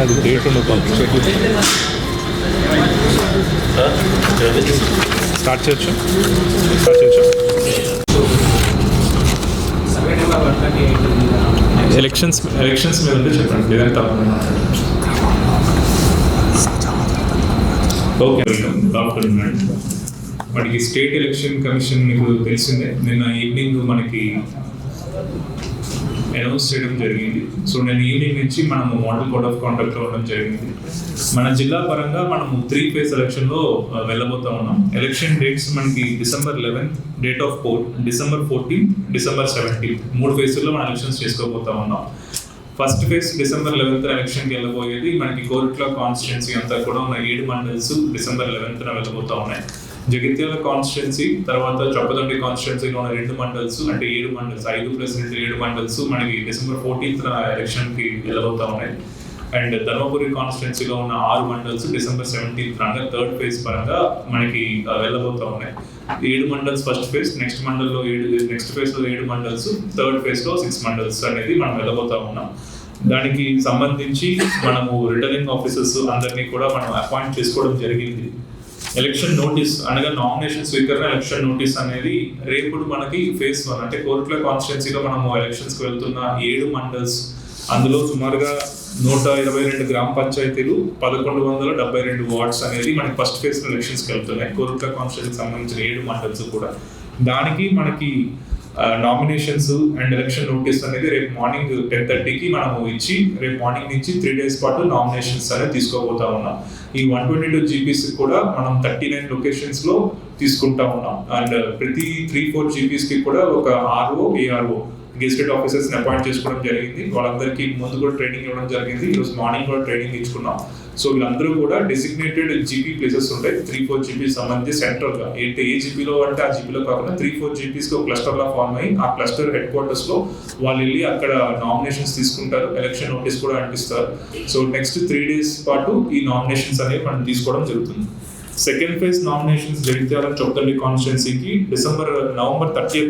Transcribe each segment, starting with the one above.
అది డేట్ ఉండదు స్టార్ట్ చేయొచ్చు? స్టార్ట్ చేయొచ్చు. ఎలక్షన్స్ ఎలక్షన్స్ మీద చెప్పండి. లేదంటే ఓకే వెల్కమ్ మనకి స్టేట్ ఎలక్షన్ కమిషన్ మీకు తెలిసిందే. నిన్న ఈవినింగ్ మనకి అనౌన్స్ చేయడం జరిగింది. సో నేను ఈవినింగ్ నుంచి మనము మోడల్ కోడ్ ఆఫ్ కాండక్ట్ అవ్వడం జరిగింది. మన జిల్లా పరంగా మనము త్రీ ఫేజ్ ఎలక్షన్లో వెళ్ళబోతా ఉన్నాం. ఎలక్షన్ డేట్స్ మనకి December eleventh date of four December fourteen December seventeen. మూడు ఫేజ్లో మనం ఎలక్షన్స్ చేసుకోబోతా ఉన్నాం. ఫస్ట్ ఫేజ్ డిసెంబర్ లెవెన్త్ ఎలక్షన్కి వెళ్ళబోయేది మనకి కోరుట్ల కాన్స్టిట్యున్సీ అంతా కూడా ఉన్న ఏడు మండల్స్ డిసెంబర్ లెవెన్త్ వెళ్ళబోతా ఉన్నాయి. జగిత్యాల కాన్స్టిట్యున్సీ తర్వాత చొప్పదండి కాన్స్టిట్యున్సీలో ఉన్న రెండు మండల్స్ అంటే ఏడు మండల్స్ ఐదు ప్లస్ రెండు ఏడు మండల్స్ మనకి డిసెంబర్ ఫోర్టీన్త్ ఎలక్షన్కి వెళ్ళబోతా ఉన్నాయి. అండ్ ధర్మపురి కాన్స్టిట్యున్సీలో ఉన్న ఆరు మండల్స్ డిసెంబర్ సెవెంటీన్త్ అనగా థర్డ్ ఫేజ్ పరంగా మనకి వెళ్ళబోతా ఉన్నాయి. ఏడు మండల్స్ ఫస్ట్ ఫేజ్ నెక్స్ట్ మండల్లో ఏడు నెక్స్ట్ ఫేజ్లో ఏడు మండల్స్ థర్డ్ ఫేజ్లో సిక్స్ మండల్స్ అనేది మనం వెళ్ళబోతా ఉన్నాం. దానికి సంబంధించి మనము రిటర్నింగ్ ఆఫీసర్స్ అందరినీ కూడా మనం అపాయింట్ చేసుకోవడం జరిగింది. ఎలక్షన్ నోటీస్ అనగా నామినేషన్ స్వీకరణ ఎలక్షన్ నోటీస్ అనేది రేపు మనకి ఫేస్ వన్ అంటే కోర్టుల కాన్స్టిట్యున్సీలో మనము ఎలక్షన్స్కి వెళ్తున్న ఏడు మండల్స్. అందులో సుమారుగా నూట ఇరవై రెండు గ్రామ పంచాయతీలు పదకొండు వందల డెబ్బై రెండు వార్డ్స్ అనేది మనకి ఫస్ట్ ఫేజ్ ఎలక్షన్స్కి వెళ్తున్నాయి. కోరుట్ల కాన్స్టిట్యూన్సీకి సంబంధించిన ఏడు మండల్స్ కూడా. దానికి మనకి నామినేషన్స్ అండ్ ఎలక్షన్ నోటీస్ అనేది రేపు మార్నింగ్ టెన్ థర్టీకి మనము ఇచ్చి రేపు మార్నింగ్ నుంచి త్రీ డేస్ పాటు నామినేషన్స్ అనేది తీసుకోబోతా ఉన్నాం. ఈ వన్ ట్వంటీ టూ జీపీస్ కూడా మనం థర్టీ నైన్ లొకేషన్స్లో తీసుకుంటా ఉన్నాం. అండ్ uh, ప్రతి త్రీ ఫోర్ జీపీస్కి కూడా ఒక RO ARO gazetted officers appoint చేసుకోవడం జరిగింది. వాళ్ళందరికీ ముందు కూడా ట్రైనింగ్ ఇవ్వడం జరిగింది. ఈరోజు మార్నింగ్ కూడా ట్రైనింగ్ ఇచ్చుకున్నాం. సో వీళ్ళందరూ కూడా డెసిగ్నేటెడ్ జీపీ ప్లేసెస్ ఉంటాయి. త్రీ ఫోర్ జీపీ సంబంధించి సెంట్రల్గా. ఏంటి ఏ జీపీలో అంటే ఆ జీపీలో కాకుండా త్రీ ఫోర్ జీపీస్ ఒక క్లస్టర్ లా ఫార్మ్ అయ్యి ఆ క్లస్టర్ హెడ్ క్వార్టర్స్లో వాళ్ళు వెళ్ళి అక్కడ నామినేషన్స్ తీసుకుంటారు. ఎలక్షన్ నోటీస్ కూడా అంటిస్తారు. సో నెక్స్ట్ త్రీ డేస్ పాటు ఈ నామినేషన్స్ అనేవి మనం తీసుకోవడం జరుగుతుంది. Second phase nominations Jagtial Choppalli కాన్స్టిట్యున్సీకి డిసెంబర్ నవంబర్ థర్టీ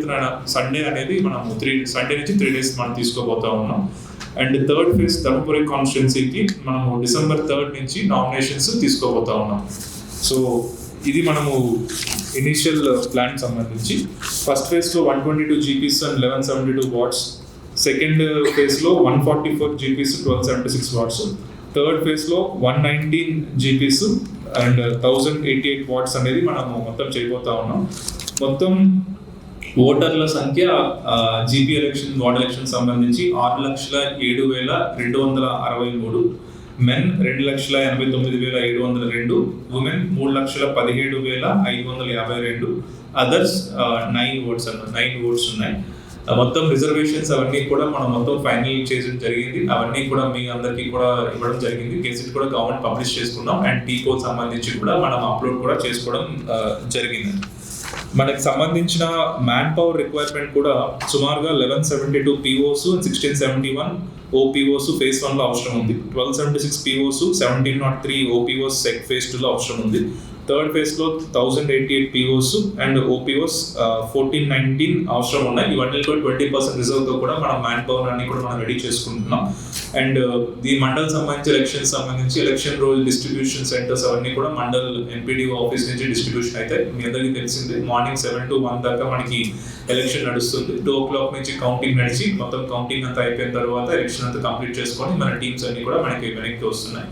సండే అనేది మనం త్రీ సండే నుంచి త్రీ డేస్ మనం తీసుకోబోతా ఉన్నాం. అండ్ థర్డ్ ఫేజ్ ధర్మపురి కాన్స్టిట్యున్సీకి మనము డిసెంబర్ థర్డ్ నుంచి నామినేషన్స్ తీసుకోబోతా ఉన్నాం. సో ఇది మనము ఇనిషియల్ ప్లాన్ సంబంధించి. ఫస్ట్ ఫేజ్లో one twenty two GPs and eleven seventy two wards. Second ఫేజ్లో one forty four GPs twelve seventy six wards. Third ఫేజ్లో one nineteen GPs and thousand eighty eight wards అనేది మనము మొత్తం చేయబోతా ఉన్నాం. మొత్తం ఓటర్ల సంఖ్య జీపీ ఎలక్షన్ వార్డ్ ఎలక్షన్ సంబంధించి ఆరు లక్షల ఏడు వేల రెండు వందల అరవై మూడు. మెన్ రెండు లక్షల ఎనభై తొమ్మిది వేల ఏడు వందల రెండు. ఉమెన్ మూడు లక్షల పదిహేడు వేల ఐదు వందల యాభై రెండు. అదర్స్ నైన్ ఓట్స్ అన్న నైన్ ఓట్స్ ఉన్నాయి. మొత్తం రిజర్వేషన్స్ అవన్నీ కూడా మనం మొత్తం ఫైనల్ చేయడం జరిగింది. అవన్నీ కూడా మీ అందరికీ కూడా ఇవ్వడం జరిగింది. గెజిట్ కూడా గవర్నమెంట్ పబ్లిష్ చేసుకున్నాం. అండ్ టీ కోడ్ సంబంధించి కూడా మనం అప్లోడ్ కూడా చేసుకోవడం జరిగింది. మనకి సంబంధించిన మ్యాన్ పవర్ రిక్వైర్మెంట్ కూడా సుమారుగా eleven seventy two POs sixteen seventy one OPOs phase వన్లో అవసరం ఉంది. Twelve seventy six POs seventeen nought three OPOs check phase two లో అవసరం ఉంది. థర్డ్ ఫేజ్లో thousand thousand eighty eight POs and OPOs fourteen nineteen అవసరం ఉన్నాయి. ఇవన్నీ కూడా ట్వంటీ పర్సెంట్ రిజర్వ్తో కూడా మనం మ్యాన్ పవర్ అన్ని కూడా మనం రెడీ చేసుకుంటున్నాం. అండ్ uh, ఈ మండల్ సంబంధించి ఎలక్షన్ సంబంధించి ఎలక్షన్ రోల్ డిస్ట్రిబ్యూషన్ సెంటర్స్ అవన్నీ కూడా మండల్ ఎన్పీడీఓ ఆఫీస్ నుంచి డిస్ట్రిబ్యూషన్ అయితే మీ అందరికీ తెలిసింది. మార్నింగ్ సెవెన్ టు వన్ దాకా మనకి ఎలక్షన్ నడుస్తుంది. టూ ఓ క్లాక్ నుంచి కౌంటింగ్ నడిచి మొత్తం కౌంటింగ్ అంతా అయిపోయిన తర్వాత ఎలక్షన్ అంతా కంప్లీట్ చేసుకొని మన టీమ్స్ అన్ని కూడా మనకి వెనక్కి వస్తున్నాయి.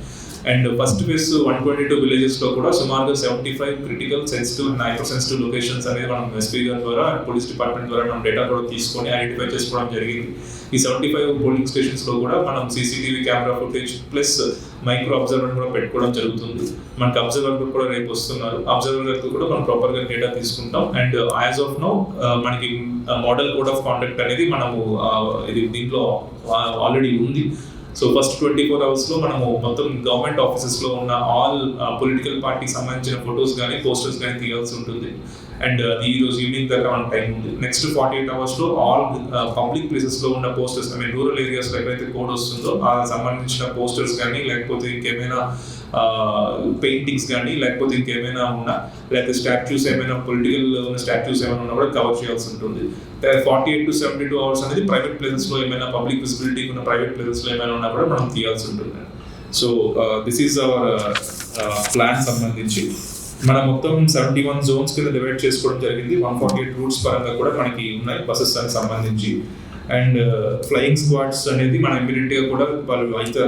And first phase one twenty two విలేజెస్లో కూడా సుమారుగా seventy five critical sensitive and hyper sensitive locations అనేది మనం ఎస్పీ గారి ద్వారా పోలీస్ డిపార్ట్మెంట్ ద్వారా మనం డేటా కూడా తీసుకొని ఐడెంటిఫై చేసుకోవడం జరిగింది. ఈ సెవెంటీ ఫైవ్ పోలింగ్ స్టేషన్స్లో కూడా మనం CCTV camera footage plus micro observer కూడా పెట్టుకోవడం జరుగుతుంది. మనకి అబ్జర్వర్ కూడా రేపు వస్తున్నారు. అబ్జర్వర్ కూడా మనం ప్రాపర్గా డేటా తీసుకుంటాం. అండ్ యాజ్ ఆఫ్ నో మనకి మోడల్ కోడ్ ఆఫ్ కాండక్ట్ అనేది మనము ఇది దీంట్లో ఆల్రెడీ ఉంది. సో ఫస్ట్ ట్వంటీ ఫోర్ అవర్స్లో మనము మొత్తం గవర్నమెంట్ ఆఫీసెస్లో ఉన్న ఆల్ పొలిటికల్ పార్టీకి సంబంధించిన ఫొటోస్ కానీ పోస్టర్స్ కానీ తీయాల్సి ఉంటుంది. అండ్ uh, ఈ రోజు ఈవినింగ్ దాకా మన టైం ఉంది. నెక్స్ట్ ఫార్టీ ఎయిట్ అవర్స్లో ఆల్ పబ్లిక్ ప్లేసెస్లో ఉన్న పోస్టర్స్ ఐ మీన్ రూరల్ ఏరియాస్లో ఎక్కడైతే కోడ్ వస్తుందో ఆ సంబంధించిన పోస్టర్స్ కానీ లేకపోతే ఇంకేమైనా పెయింటింగ్స్ కానీ లేకపోతే ఇంకేమైనా ఉన్నా లేకపోతే స్టాచ్యూస్ ఏమైనా పొలిటికల్ ఉన్న స్టాచ్యూస్ ఏమైనా ఉన్నా కూడా కవర్ చేయాల్సి ఉంటుంది. Forty eight to seventy two hours అనేది ప్రైవేట్ ప్లేసెస్లో ఏమైనా పబ్లిక్ విజిబిలిటీ ఉన్న ప్రైవేట్ ప్లేసెస్లో ఏమైనా ఉన్నా కూడా మనం తీయాల్సి ఉంటుంది. So this is our plan సంబంధించి. మన మొత్తం సెవెంటీ వన్ జోన్స్ కింద డివైడ్ చేసుకోవడం జరిగింది. వన్ ఫార్టీ ఎయిట్ రూట్స్ పరంగా కూడా మనకి ఉన్నాయి బస్సెస్ దానికి సంబంధించి. అండ్ ఫ్లయింగ్ స్క్వాడ్స్ అనేది మన ఇమీడియట్గా కూడా వాళ్ళు అయితే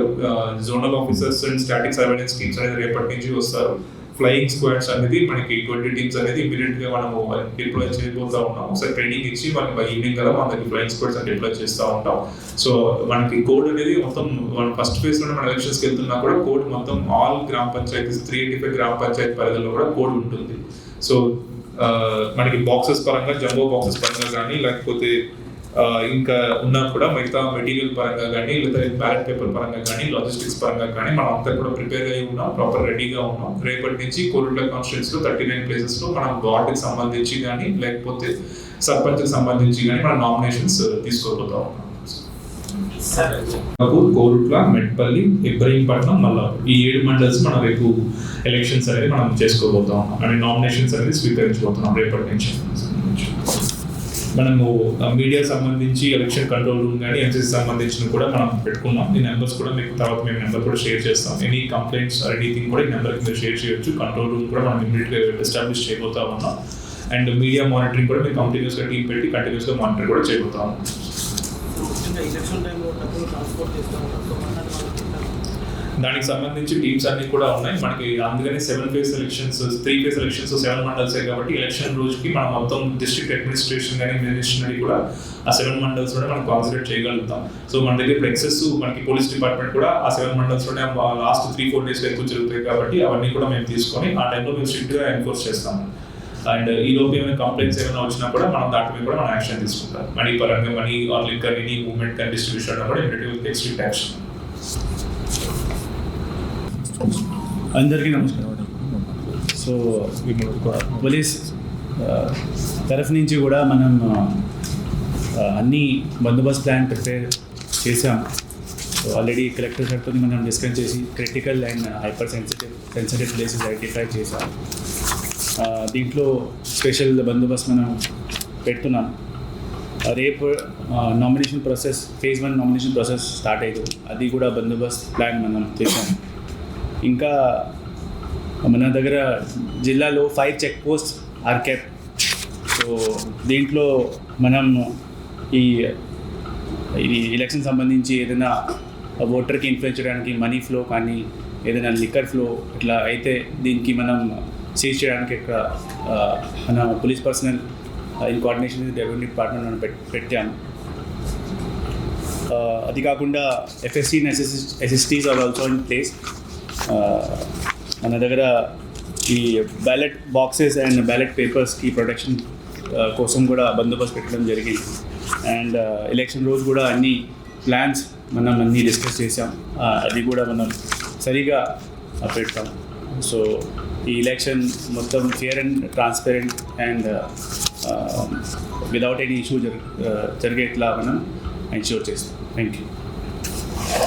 zonal officers and static surveillance teams అనేది రేపటి నుంచి వస్తారు. ఫ్లయింగ్ స్క్వాడ్స్ అనేది మనకి ట్వంటీ టీమ్స్ అనేది ఇమీడియట్గా మనము డిప్లాయ్ చేయబోతా ఉన్నాం ఒకసారి ట్రైనింగ్ ఇచ్చి మనకి బై ఈవినింగ్ కదా మనకి ఫ్లయింగ్ స్క్వాడ్స్ అని డిప్లాయ్ చేస్తూ ఉంటాం. సో మనకి కోడ్ అనేది మొత్తం మన ఫస్ట్ ఫేజ్లో మన ఎలక్షన్స్కి వెళ్తున్నా కూడా కోడ్ మొత్తం ఆల్ గ్రామ పంచాయతీస్ త్రీ ఎయిటీ ఫైవ్ గ్రామ పంచాయతీ పరిధిలో కూడా కోడ్ ఉంటుంది. సో uh, మనకి బాక్సెస్ పరంగా జంబో బాక్సెస్ పరంగా కానీ లేకపోతే ఇంకా ఉన్నా కూడా మిగతా మెటీరియల్ పరంగా కానీ లేదా బ్యాలెట్ పేపర్ పరంగా కానీ లాజిస్టిక్స్ పరంగా కానీ మనం అంతా కూడా ప్రిపేర్ అయి ఉన్నాం ప్రాపర్ రెడీగా ఉన్నాం. రేపటి నుంచి కోరుట్ల కాన్స్టిట్యూన్స్లో థర్టీ నైన్ ప్లేసెస్లో మనం వార్డుకి సంబంధించి కానీ లేకపోతే సర్పంచ్కి సంబంధించి కానీ మనం నామినేషన్స్ తీసుకోబోతా ఉన్నాం కోరుట్ల మెట్పల్లి ఇబ్రహీంపట్నం మల్లాపూర్ ఈ ఏడు మండల్స్ మనం రేపు ఎలక్షన్స్ అనేది మనం చేసుకోబోతా ఉన్నాం అంటే నామినేషన్స్ అనేది స్వీకరించబోతున్నాం రేపటి నుంచి. మనము మీడియా సంబంధించి ఎలక్షన్ కంట్రోల్ రూమ్ కానీ ఎన్సీసీ సంబంధించిన కూడా మనం పెట్టుకున్నాం. ఈ నెంబర్స్ కూడా మీకు తర్వాత మేము నెంబర్ కూడా షేర్ చేస్తాం. ఎనీ కంప్లైంట్స్ ఎనీథింగ్ కూడా ఈ నెంబర్కి మీరు షేర్ చేయొచ్చు. కంట్రోల్ రూమ్ కూడా మనం ఇమీడియట్గా ఎస్టాబ్లిష్ చేయబోతా ఉన్నాం. అండ్ మీడియా మానిటరింగ్ కూడా మేము కంటిన్యూస్గా టీం పెట్టి కంటిన్యూస్గా మానిటర్ కూడా చేయబోతా ఉన్నాం. ఎలక్షన్ టైంలో ట్రాన్స్పోర్ట్ చేస్తాం. దానికి సంబంధించి టీమ్స్ అన్ని కూడా ఉన్నాయి. మనకి అందుకని seven phase elections three phase elections seven mandals కాబట్టి ఎలక్షన్ రోజుకి మనం మొత్తం డిస్ట్రిక్ట్ అడ్మినిస్ట్రేషన్ కానీ మినిస్ట్రీ కూడా ఆ సెవెన్ మండల్స్లోనే మనం కాన్సన్ట్రేట్ చేయగలుగుతాం. సో మన దగ్గర ఇప్పుడు ఎక్సెస్ మనకి పోలీస్ డిపార్ట్మెంట్ కూడా ఆ సెవెన్ మండల్స్లోనే లాస్ట్ త్రీ ఫోర్ డేస్ ఎక్కువ జరుగుతాయి కాబట్టి అవన్నీ కూడా మేము తీసుకొని ఆ టైంలో మేము స్ట్రిక్ట్గా ఎన్ఫోర్స్ చేస్తాము. అండ్ ఈ లోపు ఏమైనా కంప్లైంట్స్ ఏమైనా వచ్చినా కూడా మనం దాటి మీద కూడా మనం యాక్షన్ తీసుకుంటాం. మనీ పరంగా money or liquor any movement కానీ డిస్ట్రిబ్యూషన్ కూడా ఇమీడియట్ యాక్షన్ అందరికీ నమస్కారం. సో పోలీస్ తరఫు నుంచి కూడా మనం అన్ని బందోబస్తు ప్లాన్ ప్రిపేర్ చేసాం సో ఆల్రెడీ కలెక్టర్ సార్తో మనం డిస్కస్ చేసి critical and hyper sensitive sensitive places identify చేసాం దీంట్లో స్పెషల్ బందోబస్తు మనం పెడుతున్నాం. రేపు nomination process phase one nomination process start అయ్యింది. అది కూడా బందోబస్తు ప్లాన్ మనం చేసాం ఇంకా మన దగ్గర జిల్లాలో five check post are cap so దీంట్లో మనం ఈ ఇది ఎలక్షన్ సంబంధించి ఏదైనా ఓటర్కి ఇన్ఫ్లుయెన్స్ చేయడానికి మనీ ఫ్లో కానీ ఏదైనా లిక్కర్ ఫ్లో ఇట్లా అయితే దీనికి మనం సీజ్ చేయడానికి ఇక్కడ మన police personnel in coordination with revenue department మనం పెట్టాము. అది కాకుండా FSC SSTs are also in place మన దగ్గర ఈ బ్యాలెట్ బాక్సెస్ అండ్ బ్యాలెట్ పేపర్స్కి ప్రొటెక్షన్ కోసం కూడా బందోబస్తు పెట్టడం జరిగింది. అండ్ ఎలక్షన్ రోజు కూడా అన్ని ప్లాన్స్ మనం అన్నీ డిస్కస్ చేసాం అది కూడా మనం సరిగా పెడతాం సో ఈ ఎలక్షన్ మొత్తం fair and transparent and without any issue జరి జరిగేట్లా మనం ఎన్ష్యూర్ చేస్తాం. Thank you